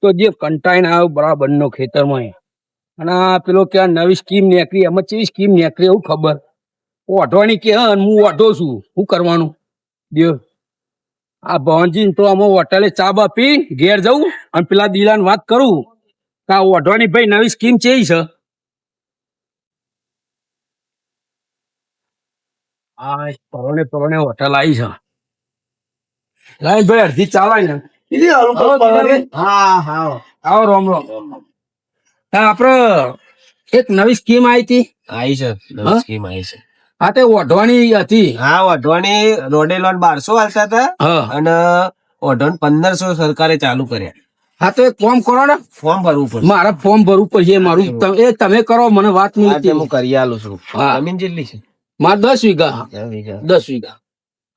તો જે કંટાઈને આવ્યો બરાબર નો ખેતરમાં અને આ પેલો કે આ નવી સ્કીમ નીકળી, એમાં ચેવી સ્કીમ નીકળી એવું ખબર. ઓઢવાની કે હા ઓઢો છું. શું કરવાનું? દેવ આ ભવનજી તો અમે હોટલે ચા બા પી ઘેર જવું, અને પેલા દિલાને વાત કરું. કે આ ભાઈ નવી સ્કીમ ચેવી છે? આ પરોણે પરોણે હોટલ આવી છે. લાઈન ભાઈ અડધી ચાલાય ને કીધી હાલું આવો પપ્પા. દીવાભાઈ. હા હા. આવો રોમ રોમ. આપડે એક નવી સ્કીમ આવી હતી. આવી છે નવી સ્કીમ આવી છે. હા તે ઓઢવાની હતી. હા વઢવાની રોડે લોન બારસો હાલતા હતા અને ઓઢણ પંદરસો સરકારે ચાલુ કર્યા. હા તો એક ફોર્મ કરો ને. ફોર્મ ભરવું પડશે. મારે ફોર્મ ભરવું પડશે મારું. એ તમે કરો મને વાત નહીં તે હું કરી આલું છું. હા. જમીન જેટલી છે. મારે દસ વીઘા. દસ વીઘા.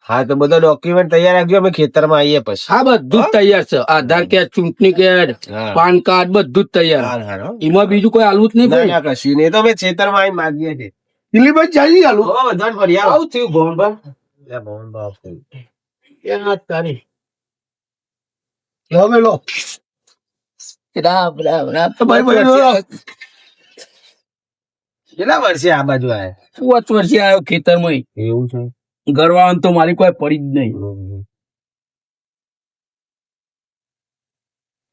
હા તો બધા ડોક્યુમેન્ટ તૈયાર રાખજો અમે ખેતરમાં આવીએ પછી. હા બધું જ તૈયાર છે. આધાર કાર્ડ ચૂંટણી કાર્ડ પાન કાર્ડ બધું જ તૈયાર. હાર, હાર, હો. એમાં બીજું કોઈ હાલવું જ નહીં ના, કશું નહીં. તો અમે ખેતરમાં આવી માગીએ છીએ. દિલીપભાઈ જઈ આલુ બધા ફરી આવું. થયું ભવનભાઈ લે, ભવન બાપ. તારી. હવે લો. રામ રામ રામ. ભાઈ, ભાઈ, ભાઈ કેટલા વર્ષે આ બાજુ આવ્યા પાંચ વર્ષે આવ્યો ખેતરમાં એવું છે? ગરવાનું તો મારી કોઈ પડી જ નહીં.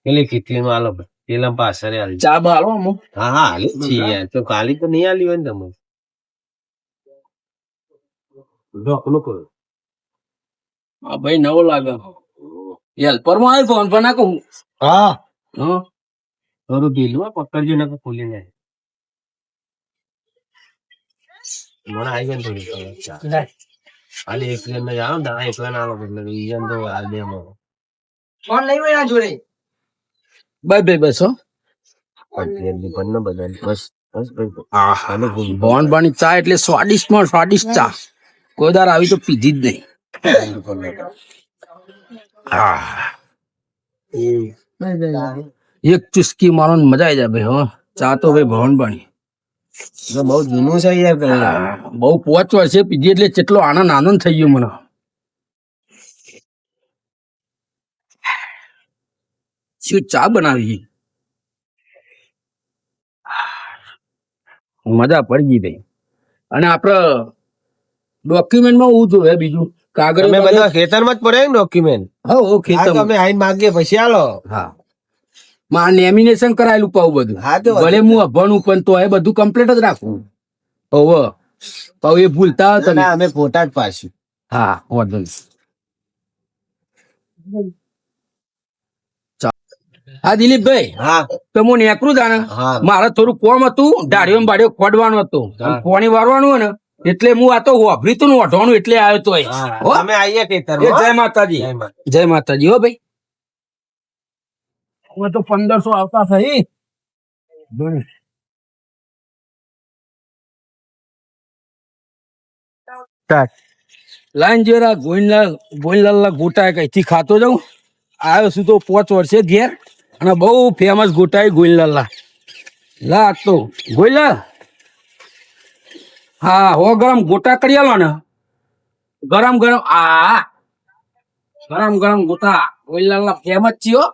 પેલી ખીચડીમાં આલો ભાઈ. પેલા પાછળ આલી. ચા બા અમુક. હા હા આલી છે યાર. તો કાલી તો નહીં આલી હોય ને તમે? ઢોકનું કરો. આ ભાઈ નવો લાગે હેલ્પરમાં આવી ફોન પર ના કહું હા? હા ઢીલું હોય, પકડજો ને ખોલી ને મને આવી ગયો થોડી ખબર. ખાલી એક જણ ને જાણો ને એક એકલા ના આલો એટલે ઈ તો આ બે માં ફોન લઈ હોય એના જોડે? બસ બાય બસ હો. પછી પણ ન બદલ બસ બસ ભાઈ આ હાલો બોન ભવન બાની ચા એટલે સ્વાદિષ્ટમાં સ્વાદિષ્ટ ચા. કોઈ દાર આવી તો પીધી જ નહીં. એક ચુસ્કી મારો ને મજા આવી જાય ભાઈ હો. ચા તો ભાઈ ભવન બાની તો બહુ જૂનું છે યાર બહુ પોચ વર્ષે પીધી એટલે કેટલો આનંદ આનંદ થઈ ગયો મને. શું ચા બનાવી? મજા પડી ગઈ ભાઈ. અને આપડે ડોક્યુમેન્ટમાં હું જોવે બીજું. કાગળ મેં બધા ખેતરમાં જ પડે ને ડોક્યુમેન્ટ હા ખેતર અમે આઈને માગીએ પછી આલો હા. માં લેમિનેશન કરાયેલું પાવું બધું. હા તો ભલે હું અભણું પણ તો એ બધું કમ્પ્લીટ જ રાખવું હવે. પાવ એ ભૂલતા હતા તમે. અમે ફોટા જ પાડશું. હા ઓર્ડર હા દિલીપભાઈ. હા. તો હું નેકરું જાણે હા. મારે થોડું કોમ હતું. દાઢીઓ બાડીઓ ખોડવાનું હતું. પોણી વારવાનું હોય ને એટલે હું આ તો વાપરી તું ને ઓઢવાનું એટલે આવ્યો તો? અમે આવીએ જય માતાજી. જય માતાજી. હો ભાઈ. હવે તો પંદરસો આવતા થઈ લાઈન જેરા ગોવિંદલાલ ગોવિંદલાલ ગોટા કઈથી ખાતો જાઉં. આવ્યો છું તો પાંચ વર્ષે ઘેર અને બહુ ફેમસ ગોટા ગોવિંદલાલ લા તો. ગોવિંદલાલ? હા હો ગરમ ગોટા કરી આલો ને. ગરમ ગરમ આ ગરમ ગરમ ગોટા ગોવિંદલાલ ફેમસ છે હો.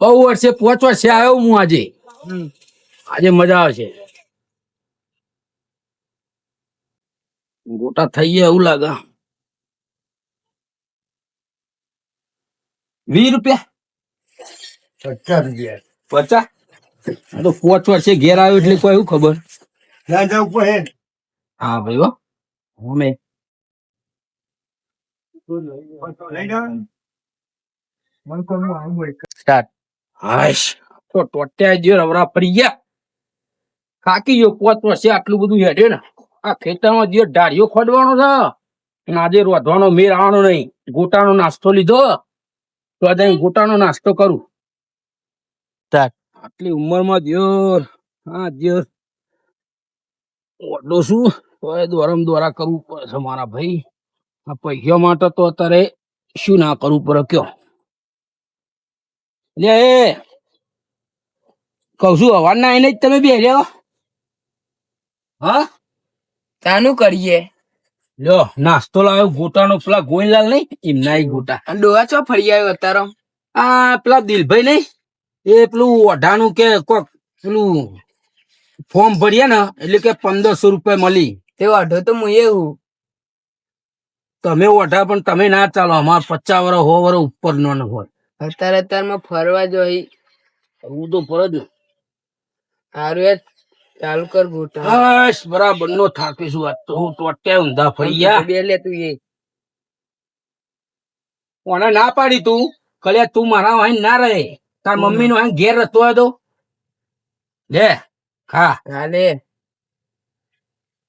બહુ વર્ષે પાંચ વર્ષે આવ્યો હું આજે. આજે મજા આવે છે ગોટા થઈ ગયા એવું લાગે. વીસ રૂપિયા? પચાસ રૂપિયા. પચાસ? તો પાંચ વર્ષે ઘેર આવ્યો એટલે કોઈ એવું ખબર. ત્યાં જવું પડે હા. ભાઈ હો. અમે. લઈ જાઓ મને તો હું આવું હોય. સ્ટાર્ટ હાશ તો ટોટ્યા જે રવરા પડી ગયા. કાકી ગયો પોત વર્ષે આટલું બધું હેડ્યો ને. આ ખેતરમાં જે ઢાળીઓ ખોડવાનો છે અને આજે રોધવાનો મેર આવવાનો નહીં. ગોટાનો નાસ્તો લીધો. તો આજે ગોટાનો નાસ્તો કરું. આટલી ઉંમરમાં જ્યોર હા જ્યોર ઓડો શું? તો એ દ્વારમ દ્વારા કરવું પડે છે મારા ભાઈ. આ પૈસા માટે તો અત્યારે શું ના કરવું પડે કયો? લે એ. કઉ છું અવાર ના આઈને જ તમે બે રહ્યો હા? તાનું કરીએ. લ્યો નાસ્તો લાવ્યો ગોટાનો પેલા ગોવિંદલાલ નહીં એમના ગોટા. અને ડોહા ચો ફરી આવ્યો અત્યારે? આ પેલા દિલભાઈ નહીં એ પેલું ઓઢાનું કે કોક પેલું ફોર્મ ભરીએ ને એટલે કે પંદરસો રૂપિયા મળી. તે અઢો તો હું એવું. તમે ઓઢા પણ તમે ના ચાલો અમાર પચાસ વર્ષ સો વર્ષ ઉપર નો ન હોય. અત્યારે અત્યારમાં ફરવા જોઈ. હું તો ફરજ ને યાર ચાલુ કર ગોટા બસ બરાબર નો થાકીશું આજ તો હું તો અત્યારે ઊંધા ફરી ગયા. બે લે તું એ. ઓને ના પાડી તું? કલ્યા તું મારા વાહન ના રહે. તાર મમ્મી નો વાહન ઘેર રહેતો હતો લે ખા. હાલે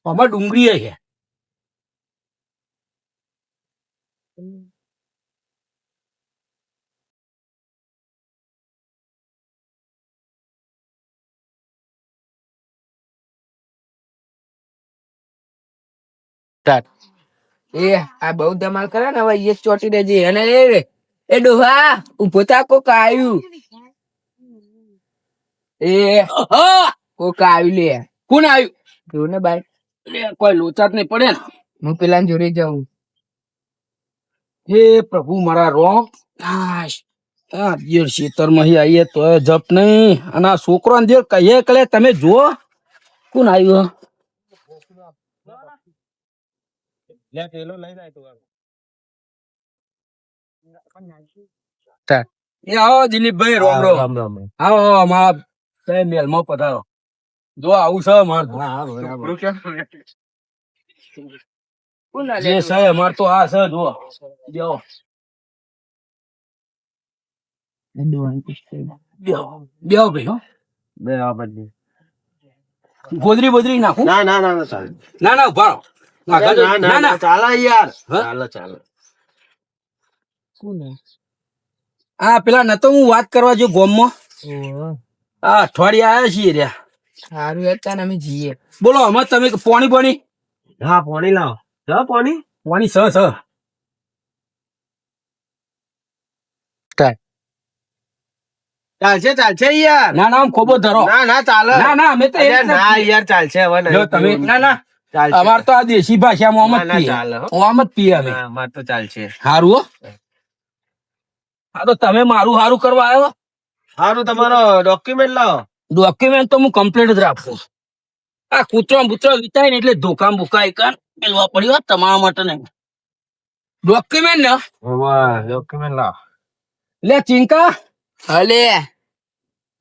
અમાર ડુંગળી છે એ આ બહુ ધમાલ કરે ને હવે એ ચોટી દેજે. અને એ એ ડોહા ઊભો થા કોક આવ્યું એ કોક આવ્યું લે. કોણ આવ્યું જોયું ને ભાઈ લે, કોઈ લોચાત નહીં પડે ને. હું પેલા જોડે જાઉં. હે પ્રભુ મારા રોમ. આશ, આ આવીએ તો જપ નહીં. અને આ છોકરો ને કહીએ કલે તમે જુઓ. કોણ આવ્યું લે પેલો લઈ જાય તું એ આવો દિલીપભાઈ રોમ રોમ રામ રામ આવો આવો અમારા તે મેલમાં પધારો જો આવું છે અમાર. જે છે અમાર તો આ છે જો બેહો બેહો બેહો બે ગોદરી બોદરી નાખું ના ના ના ના ના ના ઊભા. ના ના ના ના ના. ચાલે યાર. હા? ચાલે ચાલે. આ પેલા નતો હું વાત કરવા જો ગોમમાં. આ અઠવાડિયે આયા છીએ રહ્યા સારું યાર તાન અમે જઈએ. બોલો અમે તમે પોણી પોણી? હા પોણી લાવો. જા પાણી? પોણી સ સ. ચાલશે ચાલશે યાર. ના ના આમ ખોબો ધરો. ના ના ચાલે. ના ના અમે તો ના યાર ચાલશે હવે તમે ના ના. ચાલશે અમાર તો આ દેશી ભાષામાં આમ જ પીએ. આમ જ પીએ અમે. અમાર તો ચાલશે. સારું હો. હા. તો તમે મારું સારું કરવા આવ્યો સારું તમારો ડોક્યુમેન્ટ લાવો. ડોક્યુમેન્ટ તો હું કમ્પ્લીટ જ રાખું આ કૂતરો બુતરો વિતાય ને એટલે ધોકા બુકા કાન પેલવા પડ્યો તમારા માટે નહીં ડોક્યુમેન્ટ ને? ડોક્યુમેન્ટ લાવો. લે ચિંકા. હલે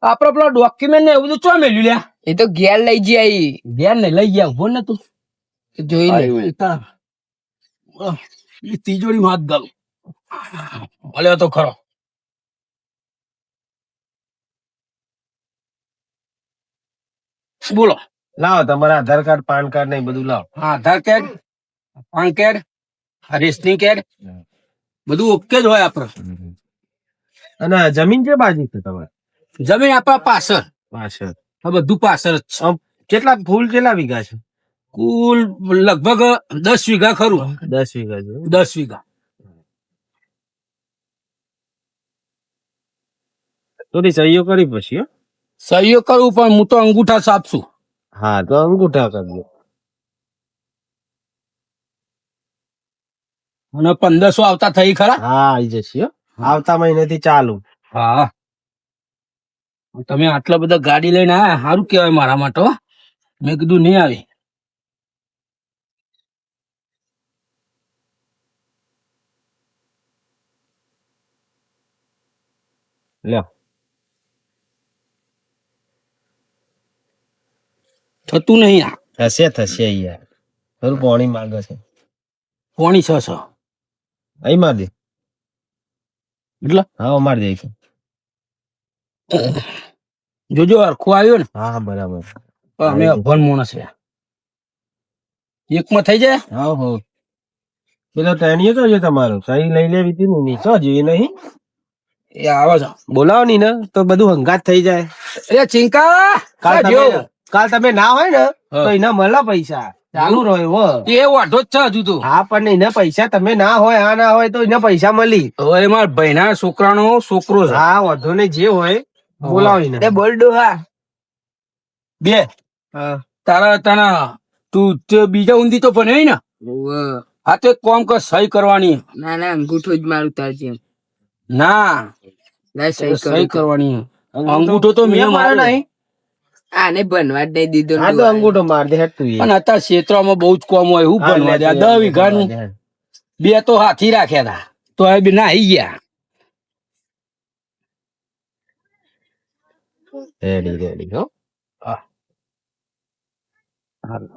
આપડે પેલા ડોક્યુમેન્ટ ને એવું બધું ચો મેલ્યું લે એ તો ઘેર લઈ જાય ઘેર ને લઈ ગયા ઊભો ને તું જોઈ લે. તિજોરી માં હાથ ગાલું ભલે તો ખરો. બોલો. લાવો તમારા આધાર કાર્ડ પાન કાર્ડ ને બધું લાવો. હા Aadhaar card PAN card rationing card બધું ઓકે જ હોય આપડે. અને જમીન છે બાજુ છે તમારે? જમીન આપણા પાછળ. પાછળ. બધું પાછળ જ છે. કેટલા ફૂલ કેટલા વીઘા છે? કુલ લગભગ દસ વીઘા ખરું. દસ વીઘા દસ વીઘા. તો સહીઓ કરી પછી? સહીઓ કરું પણ હું તો અંગૂઠા સાપશું હા તો અંગૂઠા કરજો. અને પંદરસો આવતા થઈ ખરા? હા આવી જશે. આવતા મહિનેથી ચાલુ. હા. તમે આટલા બધા ગાડી લઈને આયા સારું કહેવાય મારા માટે મેં કીધું નહીં આવી. લ્યો થતું નહીં આ. થશે થશે યાર. થોડું પાણી માંગે છે. પોણી છ છ. અહીં માર દે. એટલે? હા માર દે છે. જોજો હરખું આવ્યો ને. હા હા બરાબર. તો અમે અભણ માણસ છે. એકમાં થઈ જાય? હા હો. પેલો ટેણીએ તો છે તમારો. સહી લઈ લેવી હતી ને નીચો જોઈએ નહીં. એ આવે છે. બોલાવો ની ને તો બધું હંગાત થઈ જાય. એ ચિંકા! કાલ તમે કાલ તમે ના હોય ને. તો એના મળે પૈસા. ચાલુ રહ્યો હો. એ વાઢો જ છે હજુ તો. હા પણ એના પૈસા તમે ના હોય આ ના હોય તો એના પૈસા મળી. હવે મારા ભાઈના છોકરાનો છોકરો હા વધુ ને જે હોય બોલાવો ને. બોલ હા. બે. તારા તારા તું તે બીજા ઊંધી તો ભણે ને? હા તો એક કોમ કર સહી કરવાની. ના ના અંગૂઠો જ મારું તાર જેમ. ના. સહી કરવાની. અંગૂઠો તો મેં માર્યો નહીં. આને બનવા જ નહીં દીધો આ તો અંગૂઠો માર દે તું. પણ અત્યારે ક્ષેત્રમાં બહુ જ કોમ હોય હું બનવા દે. દસ વીઘાનું બે તો હાથી રાખ્યા હતા તો એ બી નાહી ગયા. રેડી રેડી હો. હારું.